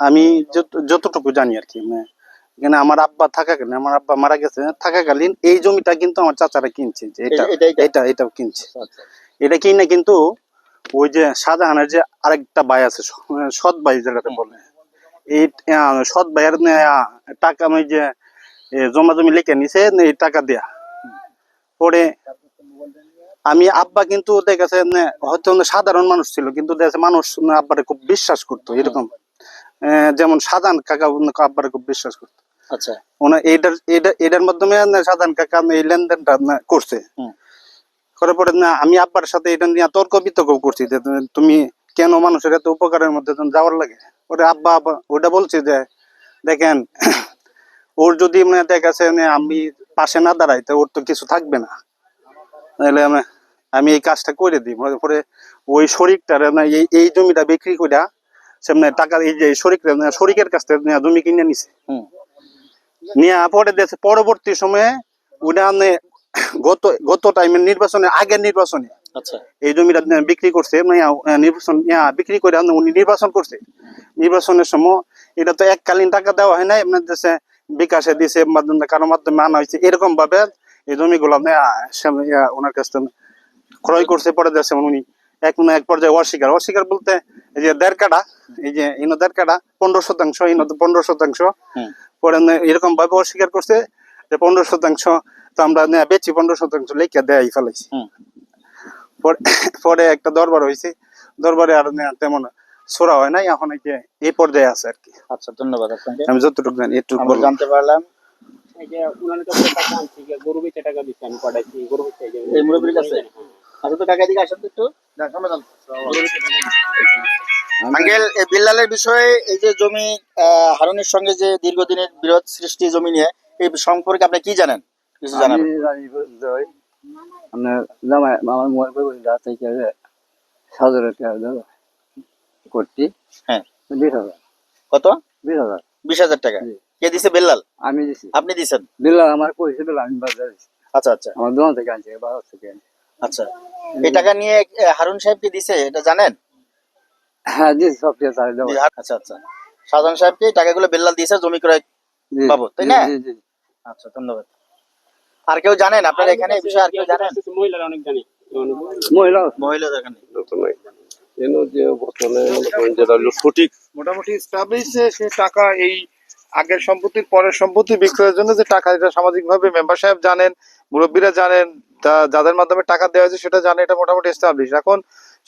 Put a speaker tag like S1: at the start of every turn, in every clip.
S1: আমি যত- যতটুকু জানি আর কি মানে এখানে আমার আব্বা থাকাকালীন আমার আব্বা মারা গেছে থাকাকালীন এই জমিটা কিন্তু আমার চাচারা কিনছে যে এটা
S2: এটা- এটা-
S1: কিনছে।
S2: আচ্ছা
S1: এটা কিনে কিন্তু ওই যে শাহজাহানের যে আরেকটা ভাই আছে সৎ ভাই যেটাতে বলে এই সৎ ভাইয়ের টাকা আমি যে জমা জমি লিখে নিছে এই টাকা দেয়া। পরে আমি আব্বা কিন্তু দেখেছে হয়তো সাধারণ মানুষ ছিল কিন্তু দেখেছে মানুষ আব্বারে খুব বিশ্বাস করতো এরকম। যেমন সাধারণ কাকা আব্বারে খুব বিশ্বাস করতো।
S2: আচ্ছা।
S1: ওনার এইটার এটা এটার মাধ্যমে না সাধারণ কাকা এই লেনদেনটা করছে। করার পরে আমি আব্বার সাথে এটা নিয়ে তর্ক বিতর্ক করছি যে তুমি কেন মানুষের এত উপকারের মধ্যে যাওয়ার লাগে? ওরে আব্বা ওটা বলছে যে দেখেন ওর যদি মানে দেখাচ্ছে আমি পাশে না দাঁড়াই তো ওর তো কিছু থাকবে না। তাহলে আমি এই কাজটা করে দিই। পরে ওই শরিকটার না এই এই জমিটা বিক্রি করে সেমনি টাকা এই যে শরিকরা শরিকের কাছ থেকে জমি কিনে নিছে। নিয়ে পরে দেশে পরবর্তী সময়ে আপনি গত গত টাইমের নির্বাচনে আগের নির্বাচনে
S2: আচ্ছা।
S1: এই জমিটা বিক্রি করছে মানে, নির্বাচন বিক্রি করে উনি নির্বাচন করছে। নির্বাচনের সময় এটা তো এককালীন টাকা দেওয়া হয় না আপনার দেশে বিকাশে দিছে মাধ্যমে কারও মাধ্যমে আনা হয়েছে। এরকম ভাবে এই জমিগুলো ওনার কাছ থেকে ক্রয় করছে পরে দেশে উনি এক এক পর্যায়ে অস্বীকার। অস্বীকার বলতে এই যে দেড় কাটা এই যে ইনো দেড় কাটা পনেরো শতাংশ ইনো তো পনেরো শতাংশ। পরে এরকম ভাবে অস্বীকার করছে যে পনেরো শতাংশ তো আমরা না বেচি পনেরো শতাংশ লেখা দেয় ফেলাইছি। পরে পরে একটা দরবার হয়েছে দরবারে আর তেমন সোরা হয় নাই এখন এই যে এই পর্যায়ে আছে আর কি।
S2: আচ্ছা ধন্যবাদ আপনাকে।
S1: আমি যতটুকু জানি একটু
S2: আমরা জানতে পারলাম।
S3: এই যে উনার কাছে টাকা আনছি গরু বেচে টাকা দিচ্ছি আমি পাঠাইছি গরু বেচে এই
S2: মুরব্বির কাছে? তো কাকা দিকে আসেন তো একটু। আঙ্কেল এই বিল্লালের বিষয়ে এই যে জমি হারুনের সঙ্গে যে দীর্ঘদিনের বিরোধ সৃষ্টি জমি নিয়ে এই সম্পর্কে আপনি কি জানেন? কিছু জানাবেন
S4: আমি জানি যে ওই আপনার জামাই আমার মোবাইল করে বলি থেকে যে সাত হাজার টাকা দেবো করছি
S2: হ্যাঁ।
S4: বিশ হাজার।
S2: কত?
S4: বিশ হাজার।
S2: বিশ হাজার টাকা। কে দিছে বেল্লাল?
S4: আমি দিছি।
S2: আপনি দিছেন?
S4: আমার কইছে দিলাম আমি বাজার
S2: আচ্ছা আচ্ছা।
S4: আমার দোকান থেকে আনছি বাজার থেকে আনছি।
S2: আচ্ছা। এই টাকা নিয়ে হারুন সাহেব কি দিছে? এটা জানেন?
S4: হ্যাঁ সব
S2: জি, আচ্ছা আচ্ছা। সাধারণ সাহেবকে এই টাকাগুলো বেল্লাল দিয়েছে জমি ক্রয় তাই না?
S4: জি, জি।
S2: আচ্ছা ধন্যবাদ। আর কেউ জানেন? আপনারা এখানে এই বিষয়ে আর কেউ জানেন?
S3: মহিলারা অনেক জানে।
S4: মহিলা
S2: মহিলা এখানে।
S5: কেন যে বর্তমানে মনে সঠিক
S6: মোটামুটি স্টাবলিশ সে টাকা এই আগের সম্পত্তির পরের সম্পত্তি বিক্রয়ের জন্য যে টাকা এটা সামাজিক ভাবে মেম্বার সাহেব জানেন মুরব্বীরা জানেন যাদের মাধ্যমে টাকা দেওয়া হয়েছে সেটা জানে এটা মোটামুটি এস্টাবলিশ এখন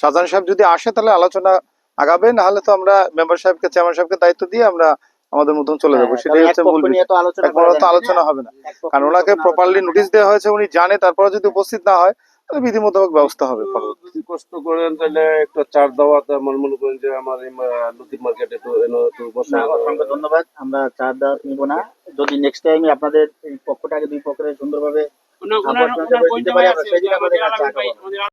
S6: সাজান সাহেব যদি আসে তাহলে আলোচনা আগাবে না হলে তো আমরা মেম্বার সাহেবকে চেয়ারম্যান সাহেবকে দায়িত্ব দিয়ে আমরা আমাদের মতন চলে যাব।
S2: হ্যাঁ,
S6: সেটাই হচ্ছে মূল
S2: আলোচনা?
S6: হবে না। কারণ ওনাকে প্রপারলি নোটিশ দেওয়া হয়েছে উনি জানে তারপরে যদি উপস্থিত না হয় বিধি মোতাবেক ব্যবস্থা হবে
S5: যদি কষ্ট করেন তাহলে একটা চার দেওয়া আমার মনে করেন যে আমার এই নদীর মার্কেটে তো
S2: অসংখ্য ধন্যবাদ। আমরা চার দেওয়া নিব না। যদি নেক্সট টাইম আপনাদের এই পক্ষটাকে দুই পক্ষের সুন্দরভাবে